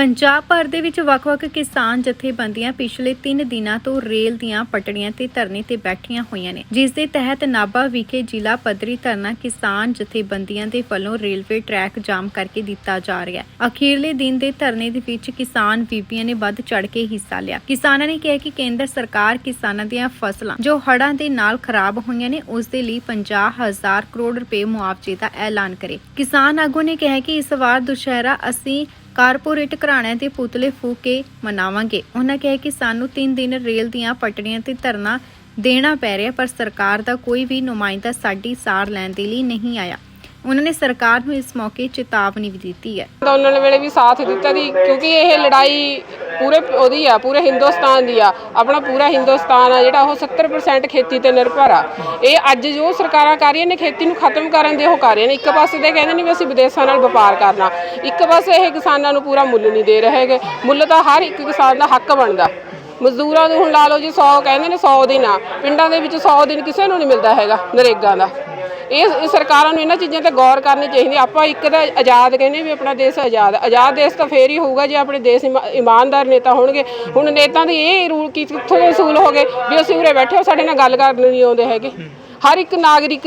ਪੰਜਾਬ ਭਰ ਦੇ ਵਿੱਚ ਵੱਖ-ਵੱਖ ਕਿਸਾਨ ਜਥੇਬੰਦੀਆਂ ਪਿਛਲੇ 3 ਦਿਨਾਂ ਤੋਂ ਰੇਲ ਦੀਆਂ ਪਟੜੀਆਂ ਤੇ ਧਰਨੇ ਤੇ ਬੈਠੀਆਂ ਹੋਈਆਂ ਨੇ। ਜਿਸ ਦੇ ਤਹਿਤ ਨਾਭਾ ਵਿਖੇ ਜ਼ਿਲ੍ਹਾ ਪੱਧਰੀ ਧਰਨਾ ਕਿਸਾਨ ਜਥੇਬੰਦੀਆਂ ਦੇ ਵੱਲੋਂ ਰੇਲਵੇ ਟਰੈਕ ਜਾਮ ਕਰਕੇ ਦਿੱਤਾ ਜਾ ਰਿਹਾ ਹੈ। ਅਖੀਰਲੇ ਦਿਨ ਦੇ ਧਰਨੇ ਦੇ ਵਿੱਚ ਕਿਸਾਨ ਬੀਬੀਆਂ ਨੇ ਵੱਧ ਚੜ ਕੇ ਹਿੱਸਾ ਲਿਆ। ਕਿਸਾਨਾਂ ਨੇ ਕਿਹਾ ਕਿ ਕੇਂਦਰ ਸਰਕਾਰ ਕਿਸਾਨਾਂ ਦੀਆਂ ਫਸਲਾਂ ਜੋ ਹੜ੍ਹਾਂ ਦੇ ਨਾਲ ਖਰਾਬ ਹੋਈਆਂ ਨੇ, ਉਸ ਦੇ ਲਈ 50000 ਕਰੋੜ ਰੁਪਏ ਮੁਆਵਜ਼ੇ ਦਾ ਐਲਾਨ ਕਰੇ। ਕਿਸਾਨ ਆਗੂ ਨੇ ਕਿਹਾ ਕਿ ਇਸ ਵਾਰ ਦੁਸ਼ਹਿਰਾ ਅਸੀਂ ਕਾਰਪੋਰੇਟ ਘਰਾਣਿਆਂ ਦੇ ਪੁਤਲੇ ਫੂਕ ਕੇ ਮਨਾਵਾਂਗੇ। ਉਹਨਾਂ ਕਿਹਾ ਕਿ ਸਾਨੂੰ 3 ਦਿਨ ਰੇਲ ਦੀਆਂ ਪਟੜੀਆਂ ਤੇ ਧਰਨਾ ਦੇਣਾ ਪੈ ਰਿਹਾ, ਪਰ ਸਰਕਾਰ ਦਾ ਕੋਈ ਵੀ ਨੁਮਾਇੰਦਾ ਸਾਡੀ ਸਾਰ ਲੈਣ ਦੇ ਲਈ ਨਹੀਂ ਆਇਆ। ਉਹਨਾਂ ਨੇ ਸਰਕਾਰ ਨੂੰ ਇਸ ਮੌਕੇ ਚੇਤਾਵਨੀ ਵੀ ਦਿੱਤੀ ਹੈ। ਅੰਦੋਲਨ ਵੇਲੇ ਵੀ ਸਾਥ ਦਿੱਤਾ ਦੀ ਕਿਉਂਕਿ ਇਹ ਲੜਾਈ ਪੂਰੇ ਉਹਦੀ ਆ, ਪੂਰੇ ਹਿੰਦੁਸਤਾਨ ਦੀ ਆ। ਆਪਣਾ ਪੂਰਾ ਹਿੰਦੁਸਤਾਨ ਆ, ਜਿਹੜਾ ਉਹ 70% ਖੇਤੀ ਤੇ ਨਿਰਭਰ ਆ। ਇਹ ਅੱਜ ਜੋ ਸਰਕਾਰਾਂ ਕਰ ਰਹੀਆਂ ਨੇ, ਖੇਤੀ ਨੂੰ ਖਤਮ ਕਰਨ ਦੇ ਉਹ ਕਰ ਰਹੀਆਂ ਨੇ। ਇੱਕ ਪਾਸੇ ਤੇ ਕਹਿੰਦੇ ਨੇ ਵੀ ਅਸੀਂ ਵਿਦੇਸ਼ਾਂ ਨਾਲ ਵਪਾਰ ਕਰਨਾ। ਇੱਕ ਪਾਸੇ ਇਹ ਕਿਸਾਨਾਂ ਨੂੰ ਪੂਰਾ ਮੁੱਲ ਨਹੀਂ ਦੇ ਰਹੇ ਹੈਗੇ। ਮੁੱਲ ਤਾਂ ਹਰ ਇੱਕ ਕਿਸਾਨ ਦਾ ਹੱਕ ਬਣਦਾ। ਮਜ਼ਦੂਰਾਂ ਨੂੰ ਹੁਣ ਲਾ ਲਓ ਜੀ 100 ਕਹਿੰਦੇ ਨੇ 100 ਦਿਨ ਆ। ਪਿੰਡਾਂ ਦੇ ਵਿੱਚ 100 ਦਿਨ ਕਿਸੇ ਨੂੰ ਨਹੀਂ ਮਿਲਦਾ ਹੈਗਾ, ਨਰੇਗਾ ਦਾ। ਇਹ ਸਰਕਾਰਾਂ ਨੂੰ ਇਹਨਾਂ ਚੀਜ਼ਾਂ ਤੇ ਗੌਰ ਕਰਨੀ ਚਾਹੀਦੀ, ਆਪਾਂ ਇੱਕ ਤਾਂ ਆਜ਼ਾਦ ਕਹਿੰਦੇ ਵੀ ਆਪਣਾ ਦੇਸ਼ ਆਜ਼ਾਦ ਆਜ਼ਾਦ ਦੇਸ਼ ਤਾਂ ਫੇਰ ਹੀ ਹੋਊਗਾ ਜੇ ਆਪਣੇ ਦੇਸ਼ ਇਮਾ- ਇਮਾਨਦਾਰ ਨੇਤਾ ਹੋਣਗੇ। ਹੁਣ ਨੇਤਾ ਦੇ ਇਹ ਰੂਲ ਕੀ, ਕਿੱਥੋਂ ਦੇ ਅਸੂਲ ਹੋ ਗਏ ਵੀ ਅਸੀਂ ਉਰੇ ਬੈਠੇ ਹੋ ਸਾਡੇ ਨਾਲ ਗੱਲ ਕਰਨ ਨਹੀਂ ਆਉਂਦੇ ਹੈਗੇ। ਹਰ ਇੱਕ ਨਾਗਰਿਕ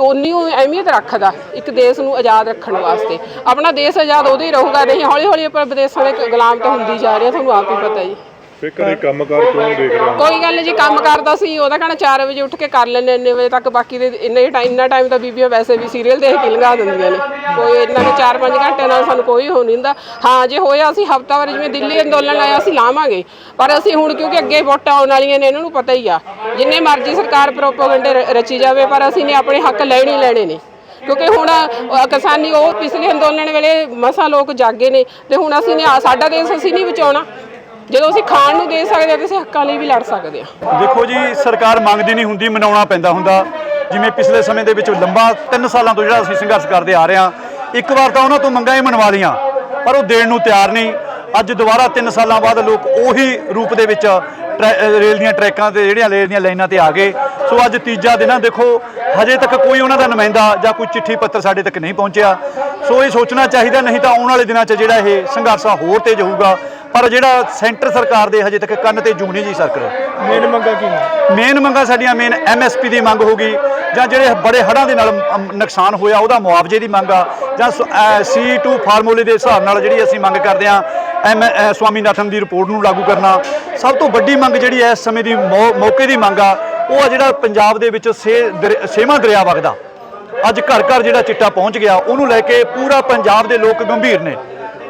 ਉਨੀ ਅਹਿਮੀਅਤ ਰੱਖਦਾ, ਇੱਕ ਦੇਸ਼ ਨੂੰ ਆਜ਼ਾਦ ਰੱਖਣ ਵਾਸਤੇ। ਆਪਣਾ ਦੇਸ਼ ਆਜ਼ਾਦ ਉਦੋਂ ਹੀ ਰਹੂਗਾ, ਨਹੀਂ ਹੌਲੀ ਹੌਲੀ ਆਪਾਂ ਵਿਦੇਸ਼ਾਂ ਦੇ ਗੁਲਾਮ ਤਾਂ ਹੁੰਦੀ ਜਾ ਰਹੇ ਹਾਂ ਤੁਹਾਨੂੰ ਆਪ ਹੀ ਪਤਾ ਜੀ ਫੇ ਘਰੇ ਕੰਮਕਾਰ ਕਿਉਂ ਦੇਖ ਰਹੇ। ਹੋ ਕੋਈ ਗੱਲ ਨਹੀਂ ਜੀ ਕੰਮ ਕਰਦਾ ਸੀ ਉਹਦਾ ਕਹਣਾ 4 ਵਜੇ ਉੱਠ ਕੇ ਕਰ ਲੈਣੇ ਇੰਨੇ ਵਜੇ ਤੱਕ ਬਾਕੀ ਦੇ ਇੰਨੇ ਟਾਈਮ ਇੰਨਾ ਟਾਈਮ ਤਾਂ ਬੀਬੀਆਂ ਵੈਸੇ ਵੀ ਸੀਰੀਅਲ ਦੇਖ ਕੇ ਲੰਘਾ ਦਿੰਦੀਆਂ ਨੇ। ਕੋਈ ਇਹਨਾਂ ਦੇ 4-5 ਘੰਟੇ ਨਾਲ ਸਾਨੂੰ ਕੋਈ ਹੋ ਨਹੀਂ ਹੁੰਦਾ। ਹਾਂ ਜੇ ਹੋਇਆ ਅਸੀਂ ਹਫ਼ਤਾ ਹਫਤਾਵਾਰ ਜਿਵੇਂ ਦਿੱਲੀ ਅੰਦੋਲਨ ਆਇਆ ਅਸੀਂ ਲਾਵਾਂਗੇ। ਪਰ ਅਸੀਂ ਹੁਣ ਕਿਉਂਕਿ ਅੱਗੇ ਵੋਟਾਂ ਆਉਣ ਵਾਲੀਆਂ ਨੇ ਇਹਨਾਂ ਨੂੰ ਪਤਾ ਹੀ ਆ। ਜਿੰਨੇ ਮਰਜ਼ੀ ਸਰਕਾਰ ਪ੍ਰੋਪੋਗੰਡੇ ਰ- ਰਚੀ ਜਾਵੇ ਪਰ ਅਸੀਂ ਨੇ ਆਪਣੇ ਹੱਕ ਲੈਣੇ ਹੀ ਲੈਣੇ ਨੇ। ਕਿਉਂਕਿ ਹੁਣ ਅ, ਕਿਸਾਨੀ ਉਹ ਪਿਛਲੇ ਅੰਦੋਲਨ ਵੇਲੇ ਮਸਾਂ ਲੋਕ ਜਾਗੇ ਨੇ ਤੇ ਹੁਣ ਅਸੀਂ ਨੇ ਸਾਡਾ ਦੇਸ਼ ਅਸੀਂ ਨਹੀਂ ਬਚਾਉਣਾ। ਜਦੋਂ ਅਸੀਂ ਖਾਣ ਨੂੰ ਦੇ ਸਕਦੇ ਹਾਂ ਤੇ ਅਸੀਂ ਹੱਕਾਂ ਲਈ ਵੀ ਲੜ ਸਕਦੇ ਹਾਂ। ਦੇਖੋ ਜੀ, ਸਰਕਾਰ ਮੰਗਦੀ ਨਹੀਂ ਹੁੰਦੀ, ਮਨਾਉਣਾ ਪੈਂਦਾ ਹੁੰਦਾ। ਜਿਵੇਂ ਪਿਛਲੇ ਸਮੇਂ ਦੇ ਵਿੱਚ ਲੰਬਾ 3 ਸਾਲਾਂ ਤੋਂ ਜਿਹੜਾ ਅਸੀਂ ਸੰਘਰਸ਼ ਕਰਦੇ ਆ ਰਹੇ ਹਾਂ, ਇੱਕ ਵਾਰ ਤਾਂ ਉਹਨਾਂ ਤੋਂ ਮੰਗਾਂ ਹੀ ਮਨਵਾ ਲਈਆਂ, ਪਰ ਉਹ ਦੇਣ ਨੂੰ ਤਿਆਰ ਨਹੀਂ। ਅੱਜ ਦੁਬਾਰਾ 3 ਸਾਲਾਂ ਬਾਅਦ ਲੋਕ ਉਹੀ ਰੂਪ ਦੇ ਵਿੱਚ ਟਰੈ- ਰੇਲ ਦੀਆਂ ਟਰੈਕਾਂ ਤੇ, ਜਿਹੜੀਆਂ ਰੇਲ ਦੀਆਂ ਲਾਈਨਾਂ ਤੇ ਆ ਗਏ। ਸੋ ਅੱਜ ਤੀਜਾ ਦਿਨ ਆ, ਦੇਖੋ, ਹਜੇ ਤੱਕ ਕੋਈ ਉਹਨਾਂ ਦਾ ਨੁਮਾਇੰਦਾ ਜਾਂ ਕੋਈ ਚਿੱਠੀ ਪੱਤਰ ਸਾਡੇ ਤੱਕ ਨਹੀਂ ਪਹੁੰਚਿਆ। ਸੋ ਇਹ ਸੋਚਣਾ ਚਾਹੀਦਾ, ਨਹੀਂ ਤਾਂ ਆਉਣ ਵਾਲੇ ਦਿਨਾਂ 'ਚ ਜਿਹੜਾ ਇਹ ਸੰਘਰਸ਼ ਆ ਹੋਰ ਤੇਜ਼ ਹੋਊਗਾ। ਪਰ ਜਿਹੜਾ ਸੈਂਟਰ ਸਰਕਾਰ ਦੇ ਹਜੇ ਤੱਕ ਕੰਨ ਤੇ ਜੂ ਨਹੀਂ ਜੀ ਸਰਕਾਰ। ਮੇਨ ਮੰਗਾ ਕੀ ਨੇ? ਮੇਨ ਮੰਗਾਂ ਸਾਡੀਆਂ ਮੇਨ ਐਮਐਸਪੀ ਦੀ ਮੰਗ ਹੋਗੀ ਜਾਂ ਜਿਹੜੇ ਬੜੇ ਹੜ੍ਹਾਂ ਦੇ ਨਾਲ ਨੁਕਸਾਨ ਹੋਇਆ ਉਹਦਾ ਮੁਆਵਜ਼ੇ ਦੀ ਮੰਗ ਆ ਜਾਂ ਸੀ2 ਫਾਰਮੂਲੇ ਦੇ ਹਿਸਾਬ ਨਾਲ ਜਿਹੜੀ ਅਸੀਂ ਮੰਗ ਕਰਦੇ ਆ ਐਮ ਸਵਾਮੀਨਾਥਨ ਦੀ ਰਿਪੋਰਟ ਨੂੰ ਲਾਗੂ ਕਰਨਾ ਸਭ ਤੋਂ ਵੱਡੀ ਮੰਗ ਜਿਹੜੀ ਹੈ ਇਸ ਸਮੇਂ ਦੀ ਮੌਕੇ ਦੀ ਮੰਗ ਆ ਉਹ ਆ ਜਿਹੜਾ ਪੰਜਾਬ ਦੇ ਵਿੱਚ ਸੇ ਛੇਵਾਂ ਦਰਿਆ ਵਗਦਾ। ਅੱਜ ਘਰ ਘਰ ਜਿਹੜਾ ਚਿੱਟਾ ਪਹੁੰਚ ਗਿਆ ਉਹਨੂੰ ਲੈ ਕੇ ਪੂਰਾ ਪੰਜਾਬ ਦੇ ਲੋਕ ਗੰਭੀਰ ਨੇ।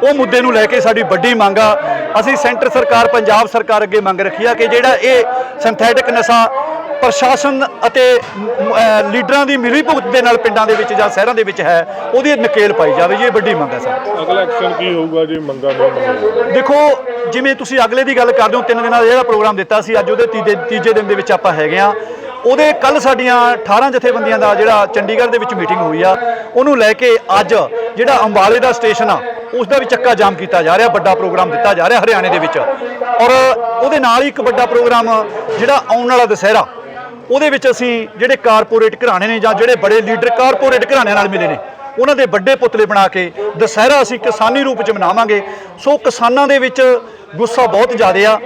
ਉਹ ਮੁੱਦੇ ਨੂੰ ਲੈ ਕੇ ਸਾਡੀ ਵੱਡੀ ਮੰਗ ਆ। ਅਸੀਂ ਸੈਂਟਰ ਸਰਕਾਰ ਪੰਜਾਬ ਸਰਕਾਰ ਅੱਗੇ ਮੰਗ ਰੱਖੀ ਆ ਕਿ ਜਿਹੜਾ ਇਹ ਸਿੰਥੈਟਿਕ ਨਸ਼ਾ ਪ੍ਰਸ਼ਾਸਨ ਅਤੇ ਲੀਡਰਾਂ ਦੀ ਮਿਲੀ ਭੁਗਤ ਦੇ ਨਾਲ ਪਿੰਡਾਂ ਦੇ ਵਿੱਚ ਜਾਂ ਸ਼ਹਿਰਾਂ ਦੇ ਵਿੱਚ ਹੈ ਉਹਦੀ ਨਕੇਲ ਪਾਈ ਜਾਵੇ। ਇਹ ਵੱਡੀ ਮੰਗ ਹੈ ਸਾਡੀ ਅਗਲਾ ਐਕਸ਼ਨ ਕੀ ਹੋਊਗਾ ਜੇ? ਮੰਗਾ ਨਹੀਂ ਦੇਖੋ ਜਿਵੇਂ ਤੁਸੀਂ ਅਗਲੇ ਦੀ ਗੱਲ ਕਰਦੇ ਹੋ ਤਿੰਨ ਦਿਨਾਂ ਦਾ ਜਿਹੜਾ ਪ੍ਰੋਗਰਾਮ ਦਿੱਤਾ ਸੀ ਅੱਜ ਉਹਦੇ ਤੀਜੇ ਤੀਜੇ ਦਿਨ ਦੇ ਵਿੱਚ ਆਪਾਂ ਹੈਗੇ ਆ ਉਹਦੇ ਕੱਲ ਸਾਡੀਆਂ 18 ਜਥੇਬੰਦੀਆਂ ਦਾ ਜਿਹੜਾ ਚੰਡੀਗੜ੍ਹ ਦੇ ਵਿੱਚ ਮੀਟਿੰਗ ਹੋਈ ਆ। ਉਹਨੂੰ ਲੈ ਕੇ ਅੱਜ ਜਿਹੜਾ ਅੰਬਾਲੇ ਦਾ ਸਟੇਸ਼ਨ ਆ ਉਸ ਦਾ ਵੀ ਚੱਕਾ ਜਾਮ ਕੀਤਾ ਜਾ ਰਿਹਾ, ਵੱਡਾ ਪ੍ਰੋਗਰਾਮ ਦਿੱਤਾ ਜਾ ਰਿਹਾ ਹਰਿਆਣੇ ਦੇ ਵਿੱਚ। ਔਰ ਉਹਦੇ ਨਾਲ ਹੀ ਇੱਕ ਵੱਡਾ ਪ੍ਰੋਗਰਾਮ ਜਿਹੜਾ ਆਉਣ ਵਾਲਾ ਦੁਸਹਿਰਾ, ਉਹਦੇ ਵਿੱਚ ਅਸੀਂ ਜਿਹੜੇ ਕਾਰਪੋਰੇਟ ਘਰਾਣੇ ਨੇ ਜਾਂ ਜਿਹੜੇ ਬੜੇ ਲੀਡਰ ਕਾਰਪੋਰੇਟ ਘਰਾਣਿਆਂ ਨਾਲ ਮਿਲੇ ਨੇ, ਉਹਨਾਂ ਦੇ ਵੱਡੇ ਪੁਤਲੇ ਬਣਾ ਕੇ ਦੁਸਹਿਰਾ ਅਸੀਂ ਕਿਸਾਨੀ ਰੂਪ 'ਚ ਮਨਾਵਾਂਗੇ। ਸੋ ਕਿਸਾਨਾਂ ਦੇ ਵਿੱਚ ਗੁੱਸਾ ਬਹੁਤ ਜ਼ਿਆਦਾ ਆ।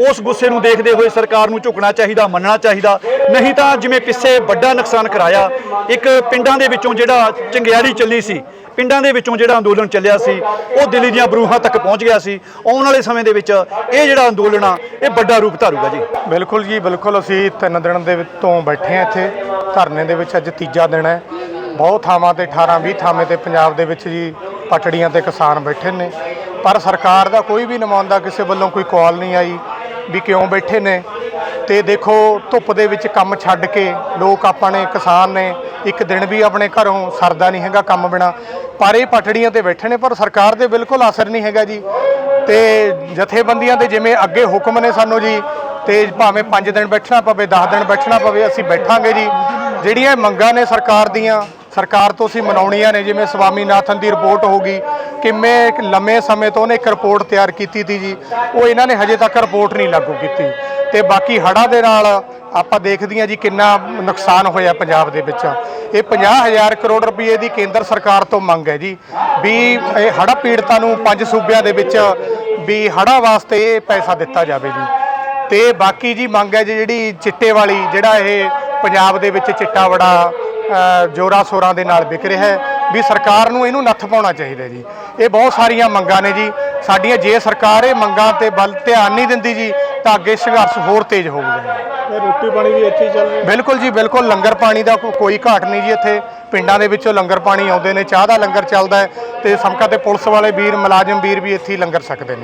ਉਸ ਗੁੱਸੇ ਨੂੰ ਦੇਖਦੇ ਹੋਏ ਸਰਕਾਰ ਨੂੰ ਝੁਕਣਾ ਚਾਹੀਦਾ, ਮੰਨਣਾ ਚਾਹੀਦਾ। ਨਹੀਂ ਤਾਂ ਜਿਵੇਂ ਪਿੱਛੇ ਵੱਡਾ ਨੁਕਸਾਨ ਕਰਾਇਆ, ਇੱਕ ਪਿੰਡਾਂ ਦੇ ਵਿੱਚੋਂ ਜਿਹੜਾ ਚੰਗਿਆੜੀ ਚੱਲੀ ਸੀ, ਪਿੰਡਾਂ ਦੇ ਵਿੱਚੋਂ ਜਿਹੜਾ ਅੰਦੋਲਨ ਚੱਲਿਆ ਸੀ, ਉਹ ਦਿੱਲੀ ਦੀਆਂ ਬਰੂਹਾਂ ਤੱਕ ਪਹੁੰਚ ਗਿਆ ਸੀ। ਆਉਣ ਵਾਲੇ ਸਮੇਂ ਦੇ ਵਿੱਚ ਇਹ ਜਿਹੜਾ ਅੰਦੋਲਨ ਆ, ਇਹ ਵੱਡਾ ਰੂਪ ਧਾਰੂਗਾ ਜੀ। ਬਿਲਕੁਲ ਜੀ, ਬਿਲਕੁਲ ਅਸੀਂ ਤਿੰਨ ਦਿਨ ਦੇ ਤੋਂ ਬੈਠੇ ਹਾਂ ਇੱਥੇ। ਧਰਨੇ ਦੇ ਵਿੱਚ ਅੱਜ ਤੀਜਾ ਦਿਨ ਹੈ। ਬਹੁਤ ਥਾਵਾਂ ਤੇ 18 20 ਥਾਵਾਂ ਤੇ ਪੰਜਾਬ ਦੇ ਵਿੱਚ ਜੀ ਪਟੜੀਆਂ ਤੇ ਕਿਸਾਨ ਬੈਠੇ ਨੇ। ਪਰ ਸਰਕਾਰ ਦਾ ਕੋਈ ਵੀ ਨੁਮਾਇੰਦਾ ਕਿਸੇ ਵੱਲੋਂ ਕੋਈ ਕਾਲ ਨਹੀਂ ਆਈ। ਵੀ ਕਿਉਂ ਬੈਠੇ ਨੇ? ਤੇ ਦੇਖੋ, ਧੁੱਪ ਦੇ ਵਿੱਚ ਕੰਮ ਛੱਡ ਕੇ ਲੋਕ ਆਪਣੇ ਕਿਸਾਨ ਨੇ, ਇੱਕ ਦਿਨ ਵੀ ਆਪਣੇ ਘਰੋਂ ਸਰਦਾ ਨਹੀਂ ਹੈਗਾ ਕੰਮ ਬਿਨਾ। ਪਰ ਇਹ ਪਟੜੀਆਂ ਤੇ ਬੈਠੇ ਨੇ, ਪਰ ਸਰਕਾਰ ਦੇ ਬਿਲਕੁਲ ਅਸਰ ਨਹੀਂ ਹੈਗਾ ਜੀ। ਤੇ ਜਥੇਬੰਦੀਆਂ ਦੇ ਜਿਵੇਂ ਅੱਗੇ ਹੁਕਮ ਨੇ ਸਾਨੂੰ ਜੀ, ਤੇ ਭਾਵੇਂ 5 ਦਿਨ ਬੈਠਣਾ ਪਵੇ 10 ਦਿਨ ਬੈਠਣਾ ਪਵੇ, ਅਸੀਂ ਬੈਠਾਂਗੇ ਜੀ। ਜਿਹੜੀਆਂ ਮੰਗਾਂ ਨੇ ਸਰਕਾਰ ਦੀਆਂ ਸਰਕਾਰ ਤੋਂ ਅਸੀਂ ਮਨਾਉਣੀਆਂ ਨੇ, ਜਿਵੇਂ ਸਵਾਮੀਨਾਥਨ ਦੀ ਰਿਪੋਰਟ ਹੋ ਗਈ ਕਿਵੇਂ ਇੱਕ ਲੰਮੇ ਸਮੇਂ ਤੋਂ ਉਹਨੇ ਇੱਕ ਰਿਪੋਰਟ ਤਿਆਰ ਕੀਤੀ ਤੀ ਜੀ, ਉਹ ਇਹਨਾਂ ਨੇ ਹਜੇ ਤੱਕ ਰਿਪੋਰਟ ਨਹੀਂ ਲਾਗੂ ਕੀਤੀ। ਤੇ ਬਾਕੀ ਹੜ੍ਹਾਂ ਦੇ ਨਾਲ ਆਪਾਂ ਦੇਖਦੇ ਹਾਂ ਜੀ ਕਿੰਨਾ ਨੁਕਸਾਨ ਹੋਇਆ ਪੰਜਾਬ ਦੇ ਵਿੱਚ। ਇਹ 50000 ਕਰੋੜ ਰੁਪਏ ਦੀ ਕੇਂਦਰ ਸਰਕਾਰ ਤੋਂ ਮੰਗ ਹੈ ਜੀ, ਵੀ ਇਹ ਹੜ੍ਹ ਪੀੜਤਾਂ ਨੂੰ ਪੰਜ ਸੂਬਿਆਂ ਦੇ ਵਿੱਚ ਵੀ ਹੜ੍ਹਾਂ ਵਾਸਤੇ ਇਹ ਪੈਸਾ ਦਿੱਤਾ ਜਾਵੇ ਜੀ। ਤੇ ਬਾਕੀ ਜੀ ਮੰਗ ਹੈ ਜੀ ਜਿਹੜੀ ਚਿੱਟੇ ਵਾਲੀ, ਜਿਹੜਾ ਇਹ ਪੰਜਾਬ ਦੇ ਵਿੱਚ ਚਿੱਟਾ ਬੜਾ ਜ਼ੋਰਾਂ ਸ਼ੋਰਾਂ ਦੇ ਨਾਲ ਵਿਕ ਰਿਹਾ ਹੈ ਵੀ ਸਰਕਾਰ ਨੂੰ ਇਹਨੂੰ ਨੱਥ ਪਾਉਣਾ ਚਾਹੀਦਾ ਜੀ। ਇਹ ਬਹੁਤ ਸਾਰੀਆਂ ਮੰਗਾਂ ਨੇ ਜੀ। ਸਾਡੀਆਂ ਜੇ ਸਰਕਾਰ ਇਹ ਮੰਗਾਂ ਤੇ ਵੱਲ ਧਿਆਨ ਨਹੀਂ ਦਿੰਦੀ ਜੀ ਤਾਂ ਅੱਗੇ ਸੰਘਰਸ਼ ਹੋਰ ਤੇਜ਼ ਹੋਊਗਾ ਜੀ। ਇਹ ਰੋਟੀ ਪਾਣੀ ਵੀ ਇੱਥੇ ਹੀ ਚੱਲ ਰਿਹਾ ਬਿਲਕੁਲ ਜੀ ਬਿਲਕੁਲ। ਲੰਗਰ ਪਾਣੀ ਦਾ ਕੋਈ ਘਾਟ ਨਹੀਂ ਜੀ ਇੱਥੇ। ਪਿੰਡਾਂ ਦੇ ਵਿੱਚੋਂ ਲੰਗਰ ਪਾਣੀ ਆਉਂਦੇ ਨੇ ਚਾਹ ਦਾ ਲੰਗਰ ਚੱਲਦਾ ਤੇ ਸਮਕਾ ਤੇ ਪੁਲਿਸ ਵਾਲੇ ਵੀਰ ਮੁਲਾਜ਼ਮ ਵੀਰ ਵੀ ਇੱਥੇ ਹੀ ਲੰਗਰ ਛਕਦੇ ਨੇ।